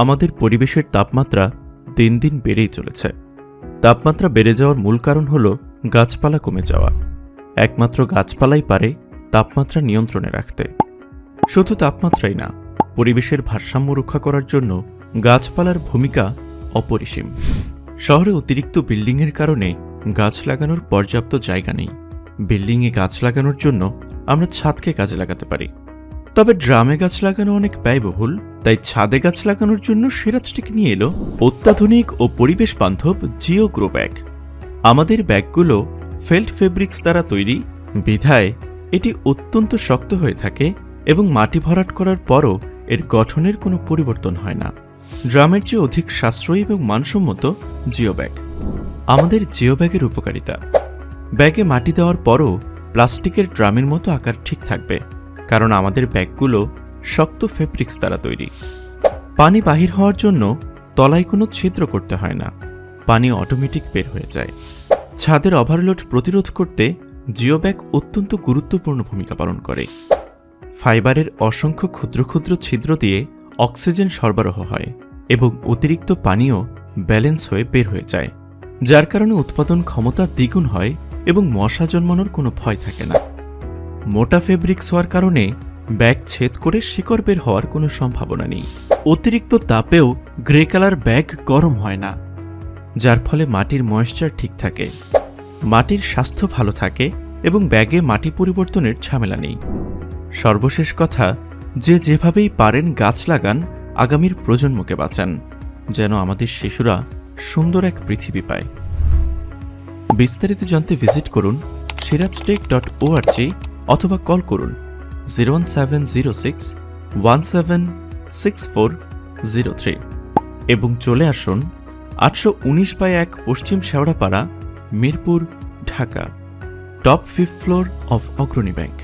আমাদের পরিবেশের তাপমাত্রা দিন দিন বেড়েই চলেছে। তাপমাত্রা বেড়ে যাওয়ার মূল কারণ হল গাছপালা কমে যাওয়া। একমাত্র গাছপালাই পারে তাপমাত্রা নিয়ন্ত্রণে রাখতে। শুধু তাপমাত্রাই না, পরিবেশের ভারসাম্য রক্ষা করার জন্য গাছপালার ভূমিকা অপরিসীম। শহরে অতিরিক্ত বিল্ডিংয়ের কারণে গাছ লাগানোর পর্যাপ্ত জায়গা নেই। বিল্ডিংয়ে গাছ লাগানোর জন্য আমরা ছাদকে কাজে লাগাতে পারি। তবে ড্রামে গাছ লাগানো অনেক ব্যয়বহুল, তাই ছাদে গাছ লাগানোর জন্য সিরাজটিক নিয়ে এলো অত্যাধুনিক ও পরিবেশ বান্ধব জিও গ্রো ব্যাগ আমাদের ব্যাগগুলো ফেল্ট ফেব্রিক্স দ্বারা তৈরি, বিধায় এটি অত্যন্ত শক্ত হয়ে থাকে এবং মাটি ভরাট করার পরও এর গঠনের কোনো পরিবর্তন হয় না। ড্রামের চেয়ে অধিক সাশ্রয়ী এবং মানসম্মত জিও ব্যাগ আমাদের জিও ব্যাগের উপকারিতা। ব্যাগে মাটি দেওয়ার পরও প্লাস্টিকের ড্রামের মতো আকার ঠিক থাকবে। কারণ আমাদের ব্যাগগুলো শক্ত ফেব্রিক্স দ্বারা তৈরি। পানি বাহির হওয়ার জন্য তলায় কোনো ছিদ্র করতে হয় না। পানি অটোমেটিক বের হয়ে যায়। ছাদের ওভারলোড প্রতিরোধ করতে জিও ব্যাগ অত্যন্ত গুরুত্বপূর্ণ ভূমিকা পালন করে। ফাইবারের অসংখ্য ক্ষুদ্র ক্ষুদ্র ছিদ্র দিয়ে অক্সিজেন সরবরাহ হয় এবং অতিরিক্ত পানিও ব্যালেন্স হয়ে বের হয়ে যায়, যার কারণে উৎপাদন ক্ষমতা দ্বিগুণ হয় এবং মশা জন্মানোর কোনো ভয় থাকে না। মোটা ফেব্রিক্স হওয়ার কারণে ব্যাগ ছেদ করে শিকড় বের হওয়ার কোনো সম্ভাবনা নেই। অতিরিক্ত তাপেও গ্রে কালার ব্যাগ গরম হয় না, যার ফলে মাটির ময়েশ্চার ঠিক থাকে। মাটির স্বাস্থ্য ভালো থাকে এবং ব্যাগে মাটি পরিবর্তনের ঝামেলা নেই। সর্বশেষ কথা, যে যেভাবেই পারেন গাছ লাগান, আগামীর প্রজন্মকে বাঁচান, যেন আমাদের শিশুরা সুন্দর এক পৃথিবী পায়। বিস্তারিত জানতে ভিজিট করুন সিরাজটেক ডট ওআরজি অথবা কল করুন zero one seven zero six one seven six four zero three এবং চলে আসুন আটশো উনিশ বাই এক পশ্চিম Shewrapara, Mirpur, Dhaka, top fifth floor of Agrani bank.